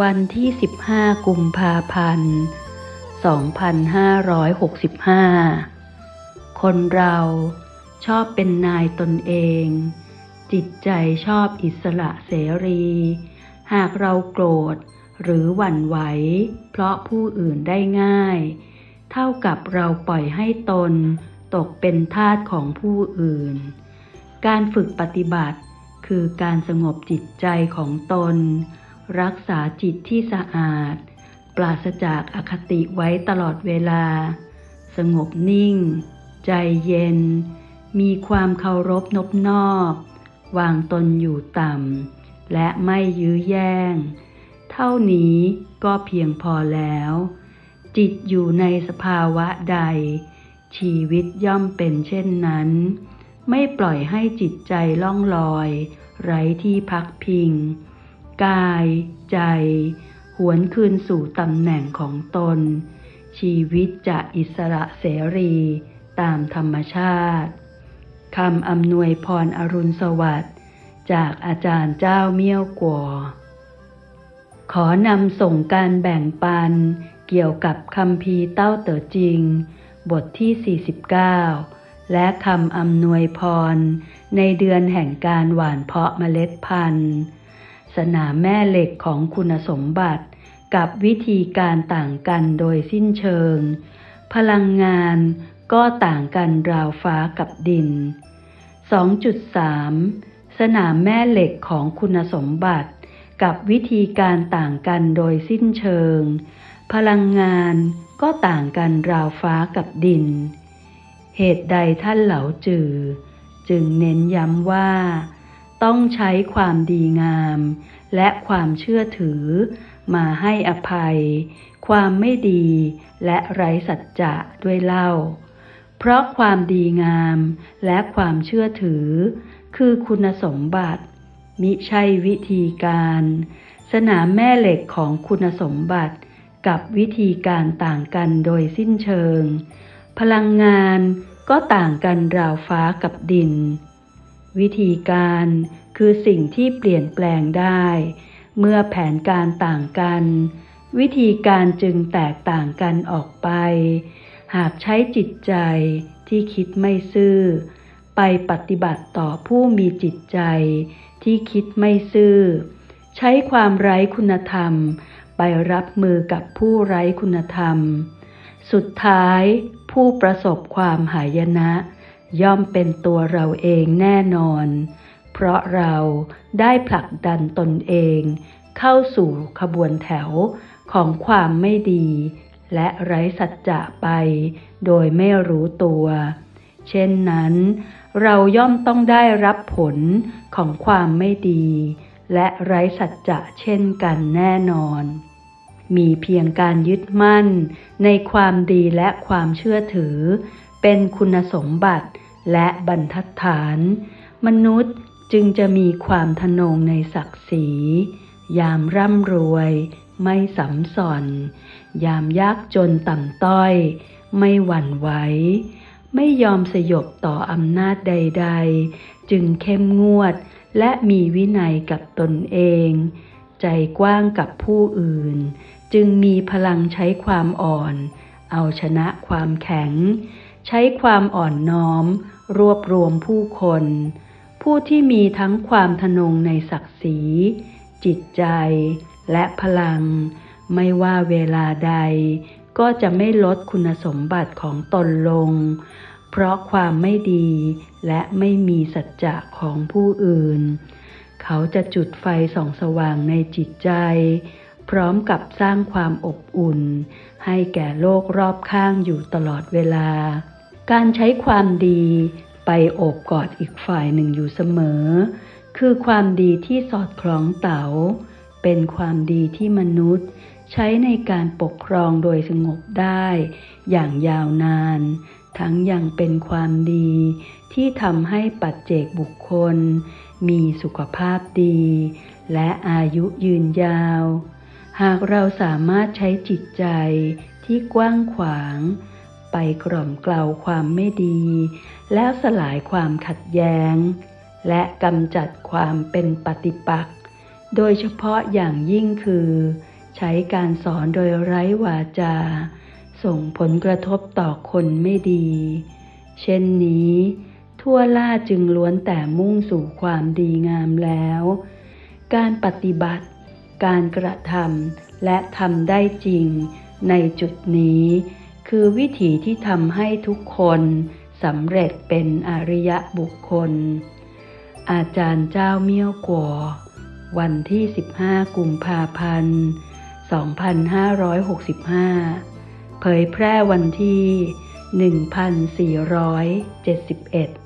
วันที่ 15 กุมภาพันธ์ 2565 คนเราชอบเป็นนายตนเอง จิตใจชอบอิสระเสรี หากเราโกรธหรือหวั่นไหว เพราะผู้อื่นได้ง่าย เท่ากับเราปล่อยให้ตนตกเป็นทาสของผู้อื่น การฝึกปฏิบัติคือการสงบจิตใจของตน รักษาจิตที่สะอาด ปราศจากอคติไว้ตลอดเวลา สงบนิ่ง ใจเย็น มีความเคารพนบนอบ วางตนอยู่ต่ำ และไม่ยื้อแย่ง เท่านี้ก็เพียงพอแล้ว จิตอยู่ในสภาวะใด ชีวิตย่อมเป็นเช่นนั้น ไม่ปล่อยให้จิตใจล่องลอย ไร้ที่พักพิง กาย ใจ หวนคืนสู่ตำแหน่งของตน ชีวิตจะอิสระเสรีตามธรรมชาติคำอำนวยพรอรุณสวัสดิ์จากอาจารย์เจ้าเมี่ยวกัวขอนำส่งการแบ่งปัน เกี่ยวกับคำพีเต้าเต๋อจริง บทที่ 49 และคำอำนวยพร ในเดือนแห่งการหว่านเพาะเมล็ดพันธุ์ สนามแม่เหล็กของคุณสมบัติ กับวิธีการต่างกันโดยสิ้นเชิง พลังงานก็ต่างกันราวฟ้ากับดิน 2.3 สนามแม่เหล็กของคุณสมบัติ กับวิธีการต่างกันโดยสิ้นเชิง พลังงานก็ต่างกันราวฟ้ากับดิน เหตุใดท่านเหลาจือ จึงเน้นย้ำว่า ต้องใช้ความดีงาม และความเชื่อถือ มาให้อภัย ความไม่ดีและไร้สัจจะด้วยเล่า เพราะความดีงามและความเชื่อถือ คือคุณสมบัติ มิใช่วิธีการ สนามแม่เหล็กของคุณสมบัติกับวิธีการต่างกันโดยสิ้นเชิง พลังงานก็ต่างกันราวฟ้ากับดิน วิธีการคือสิ่งที่เปลี่ยนแปลงได้ เมื่อแผนการต่างกัน วิธีการจึงแตกต่างกันออกไป หากใช้จิตใจที่คิดไม่ซื่อ ไปปฏิบัติต่อผู้มีจิตใจที่คิดไม่ซื่อ ใช้ความไร้คุณธรรม ไปรับมือกับผู้ไร้คุณธรรม สุดท้ายผู้ประสบความหายนะ ย่อมเป็นตัวเราเองแน่นอน เพราะเราได้ผลักดันตนเอง เข้าสู่ขบวนแถวของความไม่ดี และไร้สัจจะไป โดยไม่รู้ตัว เช่นนั้น เราย่อมต้องได้รับผลของความไม่ดี และไร้สัจจะเช่นกันแน่นอน มีเพียงการยึดมั่นในความดีและความเชื่อถือ เป็นคุณสมบัติและบรรทัดฐาน มนุษย์จึงจะมีความทนงในศักดิ์ศรี ยามร่ำรวย ไม่สำส่อนยามยากจนต่ำต้อย ไม่หวั่นไหวไม่ยอมสยบต่ออำนาจใด ๆ จึงเข้มงวดและมีวินัยกับตนเอง ใจกว้างกับผู้อื่น จึงมีพลังใช้ความอ่อน เอาชนะความแข็ง ใช้ความอ่อนน้อม รวบรวมผู้คน ผู้ที่มีทั้งความทนงในศักดิ์ศรี จิตใจ และพลัง ไม่ว่าเวลาใด ก็จะไม่ลดคุณสมบัติของตนลง เพราะความไม่ดีและไม่มีสัจจะของผู้อื่น เขาจะจุดไฟส่องสว่างในจิตใจ พร้อมกับสร้างความอบอุ่น ให้แก่โลกรอบข้างอยู่ตลอดเวลา การใช้ความดีไปโอบกอดอีกฝ่ายหนึ่งอยู่เสมอ คือความดีที่สอดคล้องเต๋า เป็นความดีที่มนุษย์ ใช้ในการปกครองโดยสงบได้ อย่างยาวนาน ทั้งยังเป็นความดี ที่ทำให้ปัจเจกบุคคล มีสุขภาพดี และอายุยืนยาว หากเราสามารถใช้จิตใจที่กว้างขวาง ไปกล่อมเกลาความไม่ดี แล้วสลายความขัดแย้ง และกำจัดความเป็นปฏิปักษ์ โดยเฉพาะอย่างยิ่งคือ ใช้การสอนโดยไร้วาจา ส่งผลกระทบต่อคนไม่ดี เช่นนี้ ทั่วล่าจึงล้วนแต่มุ่งสู่ความดีงามแล้ว การปฏิบัติ การกระทำและทำได้จริงในจุดนี้ คือวิถีที่ทำให้ทุกคนสำเร็จเป็นอริยบุคคล อาจารย์เจ้าเมี่ยวกัววันที่ 15 กุมภาพันธ์ 2565 เผยแพร่วันที่ 1471